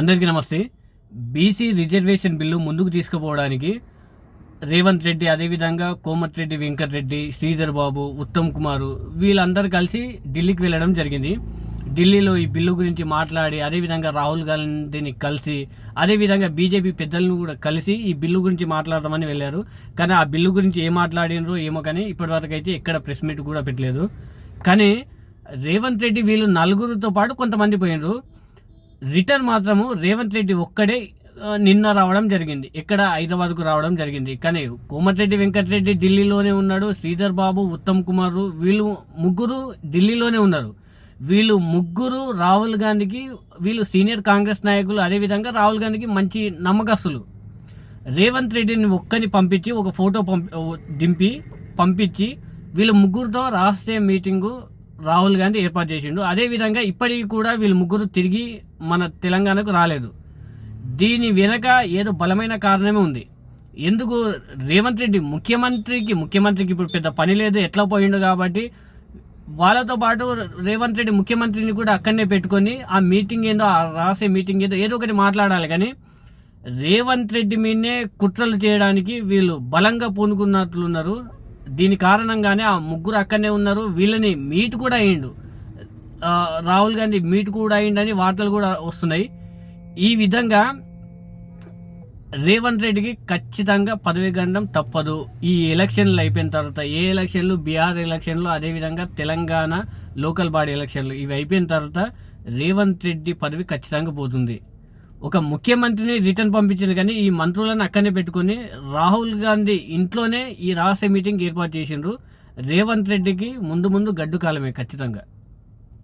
అందరికీ నమస్తే. BC reservation bill ముందుకు తీసుకుపోవడానికి రేవంత్ రెడ్డి అదేవిధంగా కోమటిరెడ్డి వెంకటరెడ్డి శ్రీధర్ బాబు ఉత్తమ్ కుమార్ వీళ్ళందరూ కలిసి ఢిల్లీకి వెళ్ళడం జరిగింది. ఢిల్లీలో ఈ బిల్లు గురించి మాట్లాడి అదేవిధంగా రాహుల్ గాంధీని కలిసి అదేవిధంగా బీజేపీ పెద్దలను కూడా కలిసి ఈ బిల్లు గురించి మాట్లాడదామని వెళ్ళారు. కానీ ఆ బిల్లు గురించి ఏం మాట్లాడినరో ఏమో కానీ ఇప్పటివరకు అయితే ఎక్కడ ప్రెస్ మీట్ కూడా పెట్టలేదు. కానీ రేవంత్ రెడ్డి వీళ్ళు నలుగురితో పాటు కొంతమంది పోయినరు. రిటర్న్ మాత్రము రేవంత్ రెడ్డి ఒక్కడే నిన్న రావడం జరిగింది. ఇక్కడ హైదరాబాద్కు రావడం జరిగింది. కానీ కోమటిరెడ్డి వెంకటరెడ్డి ఢిల్లీలోనే ఉన్నాడు. శ్రీధర్ బాబు ఉత్తమ్ కుమార్ వీళ్ళు ముగ్గురు ఢిల్లీలోనే ఉన్నారు. వీళ్ళు ముగ్గురు రాహుల్ గాంధీకి వీళ్ళు సీనియర్ కాంగ్రెస్ నాయకులు అదేవిధంగా రాహుల్ గాంధీకి మంచి నమ్మకస్తులు. రేవంత్ రెడ్డిని ఒక్కని పంపించి ఒక ఫోటో పంపి దింపి పంపించి వీళ్ళు ముగ్గురితో రహస్య మీటింగు రాహుల్ గాంధీ ఏర్పాటు చేసిండు. అదేవిధంగా ఇప్పటికి కూడా వీళ్ళు ముగ్గురు తిరిగి మన తెలంగాణకు రాలేదు. దీని వెనక ఏదో బలమైన కారణమే ఉంది. ఎందుకు? రేవంత్ రెడ్డి ముఖ్యమంత్రికి ముఖ్యమంత్రికి ఇప్పుడు పెద్ద పని లేదు. ఎట్లా పోయిండు కాబట్టి వాళ్ళతో పాటు రేవంత్ రెడ్డి ముఖ్యమంత్రిని కూడా అక్కడనే పెట్టుకొని ఆ మీటింగ్ ఏందో ఆ రాసే మీటింగ్ ఏదో ఏదో ఒకటి మాట్లాడాలి. కానీ రేవంత్ రెడ్డి మీదనే కుట్రలు చేయడానికి వీళ్ళు బలంగా పూనుకున్నట్లున్నారు. దీని కారణంగానే ఆ ముగ్గురు అక్కడనే ఉన్నారు. వీళ్ళని మీట్ కూడా అయ్యిండు. రాహుల్ గాంధీ మీట్ కూడా అయ్యిండని వార్తలు కూడా వస్తున్నాయి. ఈ విధంగా రేవంత్ రెడ్డికి ఖచ్చితంగా పదవి గండం తప్పదు. ఈ ఎలక్షన్లు అయిపోయిన తర్వాత ఏ ఎలక్షన్లు? బీహార్ ఎలక్షన్లు అదేవిధంగా తెలంగాణ లోకల్ బాడీ ఎలక్షన్లు. ఇవి అయిపోయిన తర్వాత రేవంత్ రెడ్డి పదవి ఖచ్చితంగా పోతుంది. ఒక ముఖ్యమంత్రిని రిటర్న్ పంపించారు కానీ ఈ మంత్రులను అక్కడనే పెట్టుకొని రాహుల్ గాంధీ ఇంట్లోనే ఈ రహస్య మీటింగ్ ఏర్పాటు చేసిండ్రు. రేవంత్ రెడ్డికి ముందు ముందు గడ్డు కాలమే ఖచ్చితంగా.